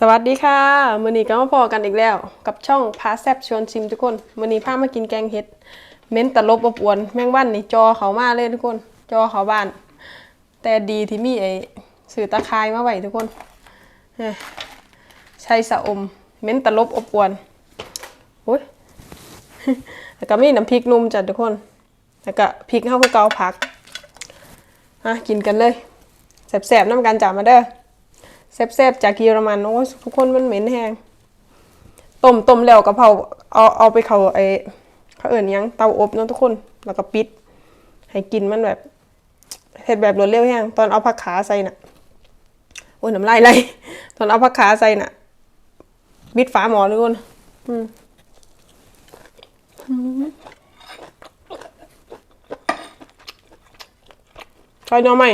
สวัสดีค่ะมือนี้ก็มาพอกันอีกแล้ว กับช่องพาแซบชวนชิมทุกคนมือนี้พามากินแกงเห็ด เม้นตะลบอบอวน แมงวันนี่จอเขามาเลยทุกคน จอเขาบ้าน แต่ดีที่มีไอ้สื่อตะคายมาไว้ทุกคนเอ้ยใช้สะอม เม้นตะลบอบอวนโอ้ยแล้วก็มีน้ำพริกนุ่มจ้ะทุกคน แล้วก็พริกเข้าคือเกาผักอะกินกันเลยแสบๆน้ำกันจ้ามาเด้อ แซ่บๆจากเยอรมันโอ้ทุกคนมันเหม็นแห้งต้มต้มแล้วกะเพราเอาเอาไปเขาไอเขาเอิ่นยังเตาอบเนาะทุกคนแล้วก็ปิด ให้กินมันแบบเผ็ดแบบรวดเร็วแห้งตอนเอาผักขาใส่น่ะโอ้ยน้ำลายไหลตอนเอาผักขาใส่น่ะบิดฝาหมอทุกคนอืมอืมซอยหน่อไม้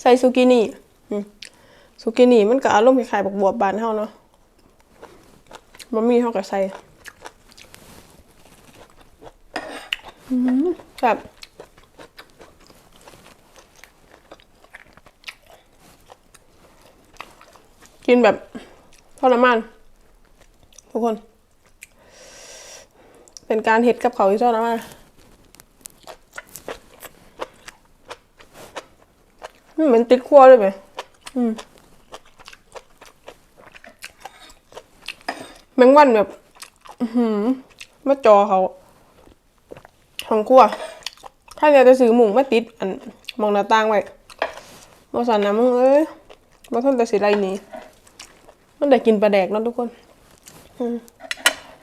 ใส่ซูกินี่ สุกินี่มันก็อารมณ์คล้ายๆบักบวบบานเฮาเนาะบะหมี่เฮาก็ใส่แบบกินแบบทรมาน ทุกคน เป็นการเห็ดกับเขาที่ทรมานมเหมือนติดขั้วเลยไหมอืม แมงวันแบบหือมาจอเขาของครัวถ้าอยากจะซื้อหมุงมาติด อันมองหน้าต่างไว้มาสันนะมึงเอ้ยมาทนแต่สิไรนี้มันได้กินปลาแดกเนาะทุกคน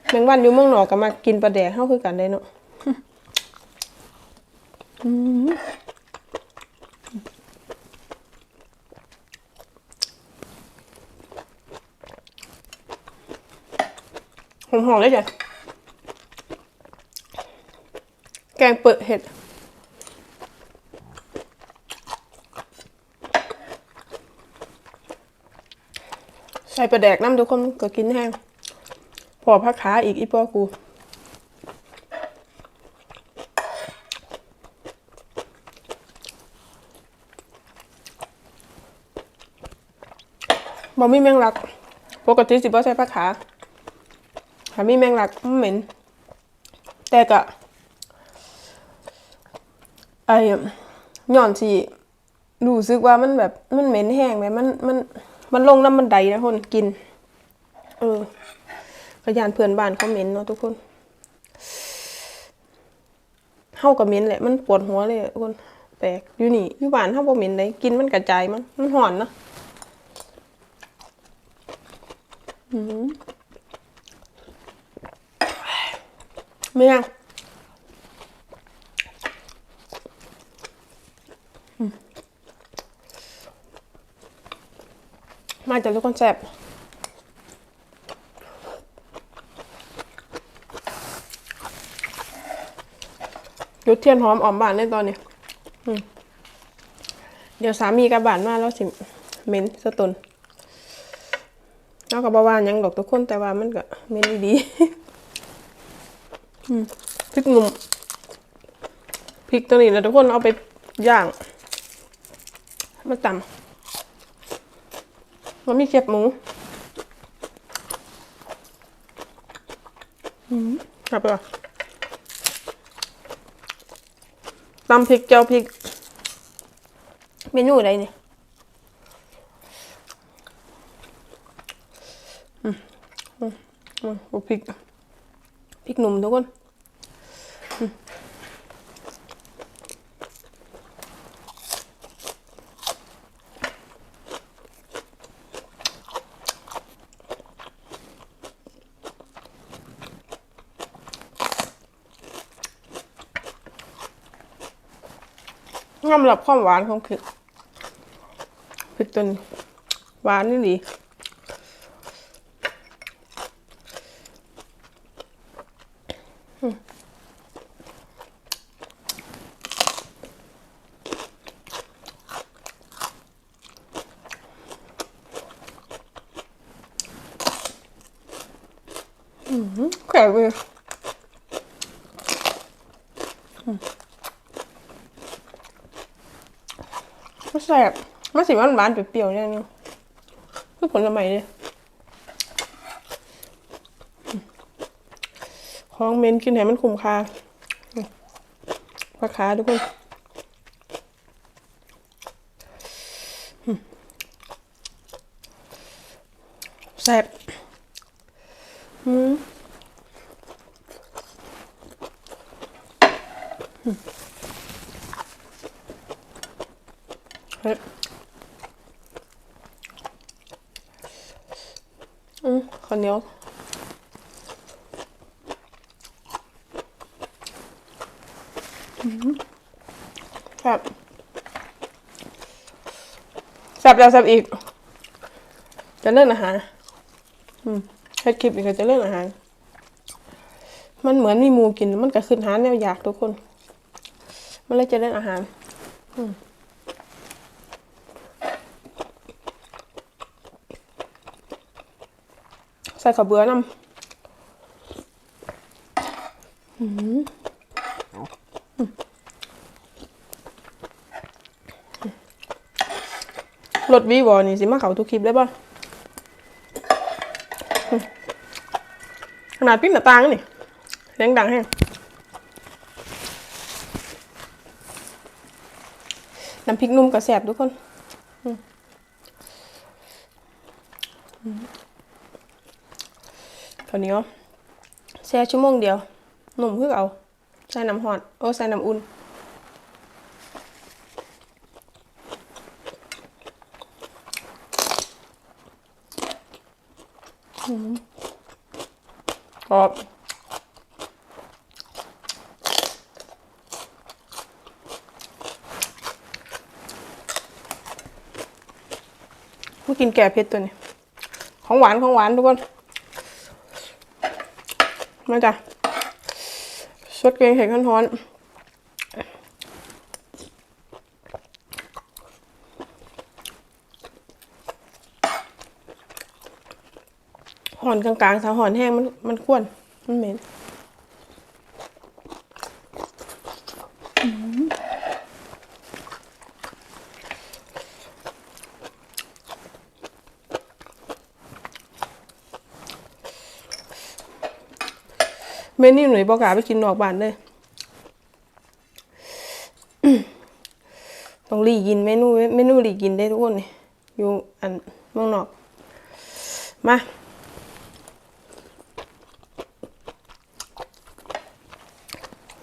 แมงวันอยู่เมืองหนอกก็มากินปลาแดกเข้าคือกันได้เนาะ หอมๆเลยจ้ะแกงเปิดเห็ดใส่ปลาแดกน้ำทุกคนก็กินแห้ง พอพักขาอีกอีปอกูบอมมี่แมงลัก ปกติสิบ่ใส่ผักขา ถ้ามีแมงลักมันเหม็น แต่กะไอ้ย้อนสิรู้สึกว่ามันแบบมันเหม็นแห้งแบบมันมันมันลงน้ำมันไดนะคนกิน เออขยานเพื่อนบ้านเขาเหม็นเนาะทุกคนเฮากับเหม็นแหละมันปวดหัวเลยทุกคนแปลกอยู่นี่อยู่บ้านเฮาบ่เหม็นได้กินมันกระจายมันมันหอนเนาะ ไม่ยังอืมาจากทุกคนแซ่บยุดเทียนหอมออมบานในตอนนี้เดี๋ยวสามีกับบานมาแล้วสิเม็นสตุนแล้วก็บาวานยังดอกทุกคนแต่ว่ามันก็เม็นดีๆ พริกหนุ่มพริกตัวนี้นะทุกคนเอาไปย่าง มาตำมันมีเก็บหมูอืมครับป่ะตำพริกเจียวพริก เมนูอะไรเนี่ยอืมอืมอืมเอาพริกพริกหนุ่มทุกคน สำหรับความหวานของพริกพริกตัวนี้หวานนี่ดีอืมแข็งเลย มันแส บมันสิมันหวานเปรี้ยวๆเนี่ยนึงคือผลไม้เลยของเมนกินให้มันคุ้มค่าราคาทุกคนแซ่บอืมอืมเฮ้ยอืม ข้าวเหนียวแซ่บแซ่บแล้วแซ่บอีก จะเล่นอาหารอืมเฮ็ดคลิปอีกก็จะเล่นอาหาร มันเหมือนมีหมูกิน มันก็ขึ้นหาแนวอยากทุกคน มันเลยจะเล่นอาหาร อืม ส่ข้าวเบือนำอืมรถวีบอนี่สิมาเขาทุกคลิปได้ป่ะขนาดปิ้งหน้าต่างนี่เสียงดังแห้งน้ำพริกนุ่มกับแสบทุกคน อืมอืม ข้าวเหนียวแช่ชั่วโมงเดียวหนุ่มเพื่อเอา ใส่น้ำหอดโอ้ใส่น้ำอุ่นกรอบมากินแก่เผ็ดตัวนี้ ของหวานของหวานทุกคน มาจ้ะสดเกงเห็ดขั้นท้อนหอนกลางๆสาหอนแห้งมันมันข้วน มันเหม็น เมนี่หนุ่ยบอกกล้าไปกินนอกบ้านเลยต้องรีกินเมนูเมนูรีกินได้ทุกคนนี่อยู่อันเมืองนอก มา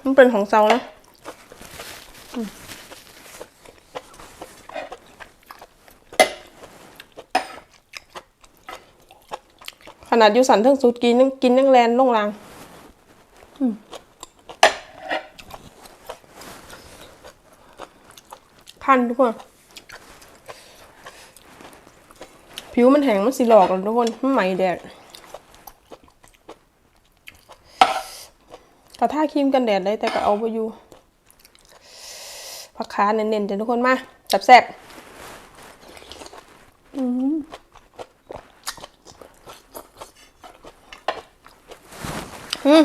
มันเป็นของเซานะขนาดอยู่สันเทิงสุดกินยังกินยังแลนลงราง คันทุกคน ผิวมันแห้งมันสีหลอกแล้วทุกคนมันไหมแดดกระท่าครีมกันแดดได้แต่ก็เอาไปอยู่พักขาเน้นๆจ้ะทุกคนมาจับแซ่บอืมอืม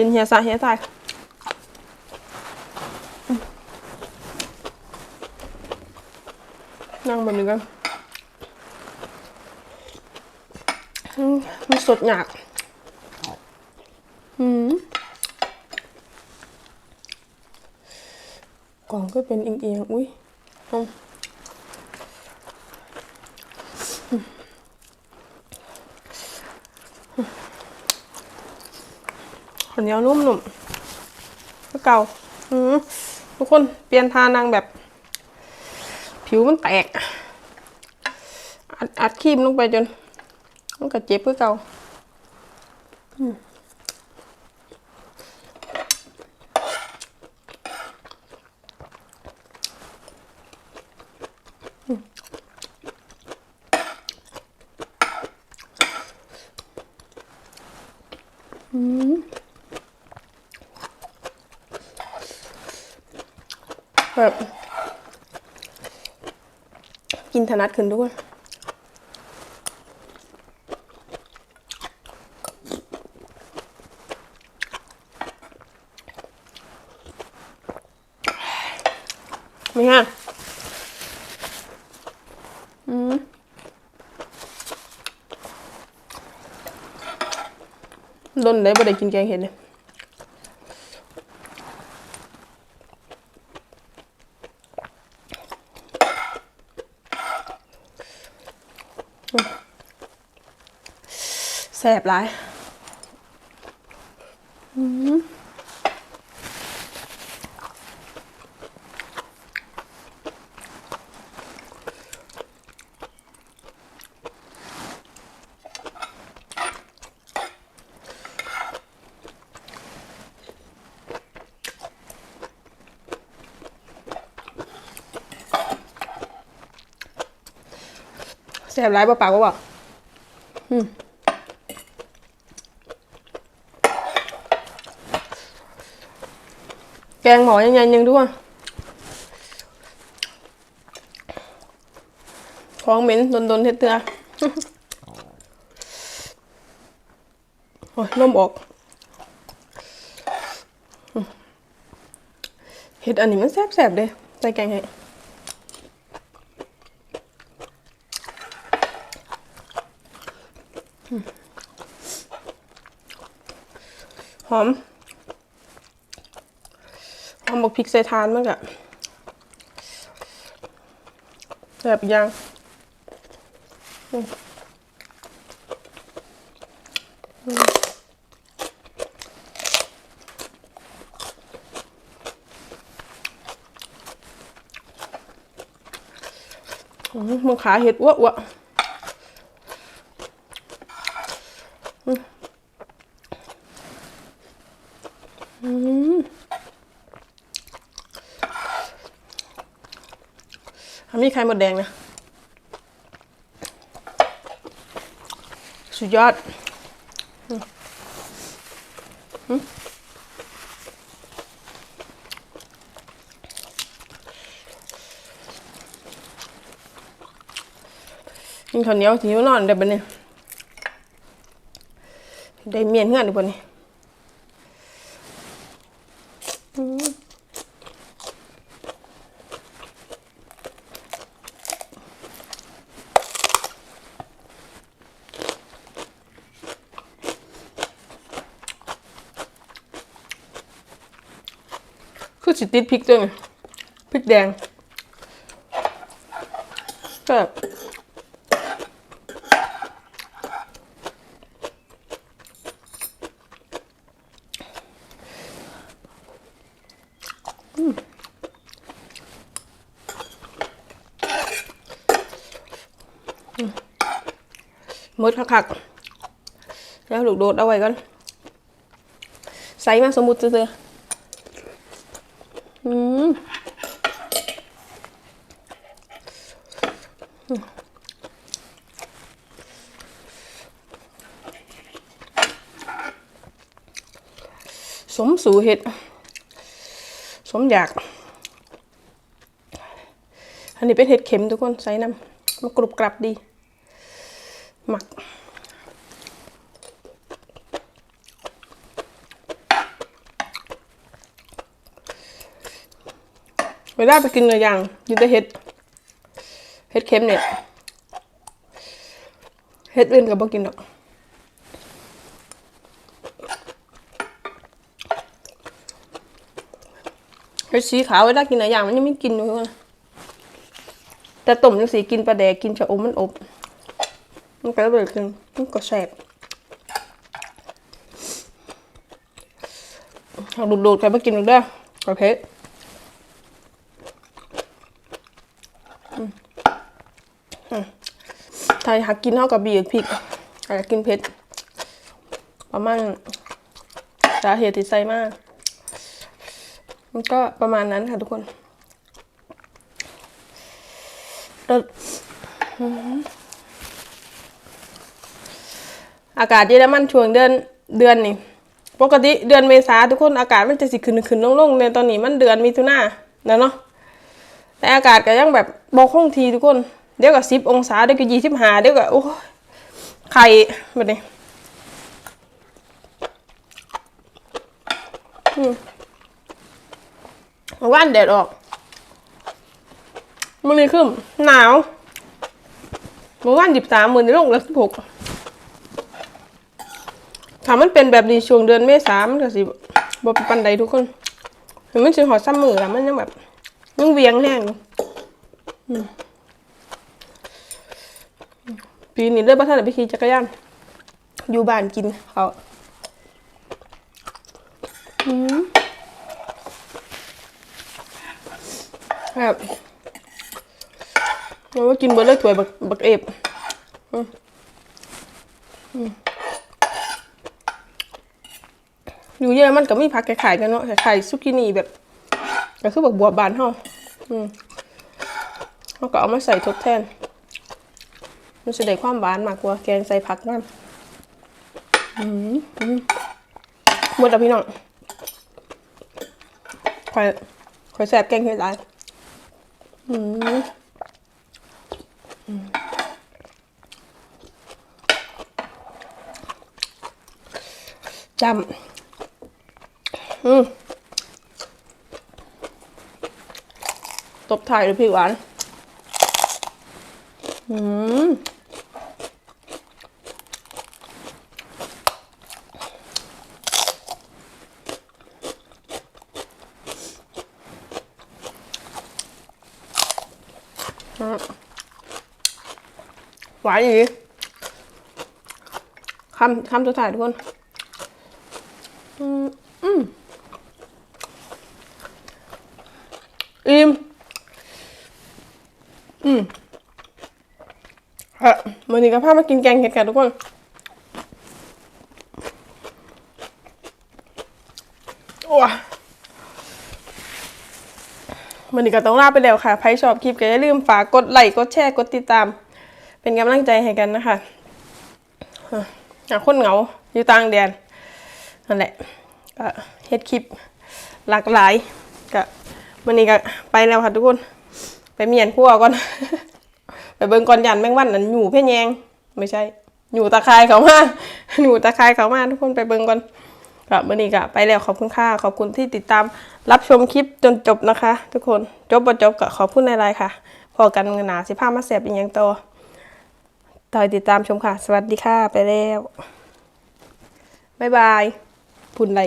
กินเฮียซาเฮียตายนั่งแบบนี้กันอืมมันสดหยากอืมกล่องก็เป็นเอียงๆ อุ้ย ข้าวเหนียวนุ่มๆก็เก่าทุกคนเปลี่ยนทานางแบบ ผิวมันแตก อัดอัดครีมลงไปจน มันก็เจ็บเพื่อเก่า อืม แบบกินถนัดขึ้นด้วยไม่ง่ายอืมโดนได้บ่ได้กินแกงเห็ดเลยอืมแส บหลายแสบร้ายเปล่าๆก็บอกอืมแก งหมอยังไงยังด้วยของเหม็นโดนๆเฮ็ดเตือโอ้ยลมออกเห็ดอันนี้มันแซ่บๆเด้ใส่แกงให้หอม หมบอกพริกใส่ทานมากอะแบบยังมึงขาเห็ดอ้วอ้วมี ไข่หมดแดงนะ สุดยอดอืมอืมกินข้าวเหนียวหิวนอนได้ปะเนี่ยได้เมียนเงื่อนได้ปะเนี่ย สิติดพริกด้วยไงพริกแดงแบบอืมอืมหมดคักๆแล้วลูกโดดเอาไว้ก่อนใส่มาสมมุติซื่อๆ อืม สมสู่เห็ด สมอยาก อันนี้เป็นเห็ดเข็มทุกคนใส่น้ำมันกรุบกรับดี หมักเวลาไปกินเนื้อย่างอยู่แต่เห็ด ดเค็มเนี่ยเห็ดอื่นก็บ่กินหรอกเห็ดสีขาวเวลากินเนื้อย่างมันยังไม่กินเลยแต่ต้มยังสีกินปลาแดกกินชะอมมันอบ มันก็เลยกินมันก็แซ่บเอาดูดๆใครมากินหรอกเด้อประเภทไทยหักกินเท่ากับบีบพริกอยากกินเผ็ดประมาณสาเหตุที่ใส่มาก มันก็ประมาณนั้นค่ะทุกคนอากาศเยอรมันช่วงเดือนเดือนนี่ปกติเดือนเมษาทุกคนอากาศมันจะสิขึ้นขึ้นลงลงในตอนนี้มันเดือนมิถุนาเนาะแต่อากาศก็ยังแบบบอคงทีทุกคน เดี๋ยวก็สิบองศา เดี๋ยวก็ยี่สิบห้าเดี๋ยวก็โอ้ไข่แบบนี้มเมื่อว่านแดดออกมันนี้ขึ้นหนาวเมื่อวานหยิบสามหมื่นในโลกละสิบหกถามมันเป็นแบบนี้ช่วงเดือนเมษามันก็สิบ่เป็นปันใดทุกคนถึงมันสิหอดซ้ำมือแล้วมันยังแบบยังเวียงแห้งอืม ปีนี้เลิกบ้านท่านไปขี่จักรยาน อยู่บ้านกินเขาอืมครับมันว่ากินเบอร์เลยถ้วยบักบักเอฟอยู่เยอรมันก็มีผักขายกันเนาะขายซุกินี่แบบ ก็คือบักบัวบานเฮาอืมเขาก็เอามาใส่ทดแทน มันจะได้ความหวานมากกว่าแกงใส่ผักนั่นหมดแล้วพี่น้องคอยคอยแสบแกงเฮ็ดหลายอืมจำอืมตบถ่ายเลยพี่หวาน อืม ห วานอีกคำคำสุดท้ายทุกคน อืมอืมอิ่มอืมค่ะวันนี้ก็พามากินแกงเห็ดกันทุกคนโอ้ยวันนี้ก็ต้องลาไปแล้วค่ะ ใครชอบคลิปก็อย่าลืมฝากกดไลค์ กดแชร์ กดติดตาม เป็นกำลังใจให้กันนะคะหาคนเหงาอยู่ต่างแดนนั่นแหละก็เฮ็ดคลิปหลากหลายก็วันนี้ก็ไปแล้วค่ะทุกคน ไปเมียนพัวก่อน ไปเบิ่งก่อนยันแมงวันนั่นอยู่เพ่แยงไม่ใช่อยู่ตะคร้เขามาอยู่ตะคร้เขามาทุกคนไปเบิ่งก่อนก็มื่อนี้ก็ไปแล้วขอบคุณค่ะขอบคุณที่ติดตามรับชมคลิปจนจบนะคะ ทุกคนจบบ่จบก็ขอบคุณในไลน์ค่ะพอกันเงินหนาสิพามาแสบอีกอย่างต่อ ต่อยติดตามชมค่ะ สวัสดีค่ะ ไปแล้ว บ๊ายบายพุ่นไร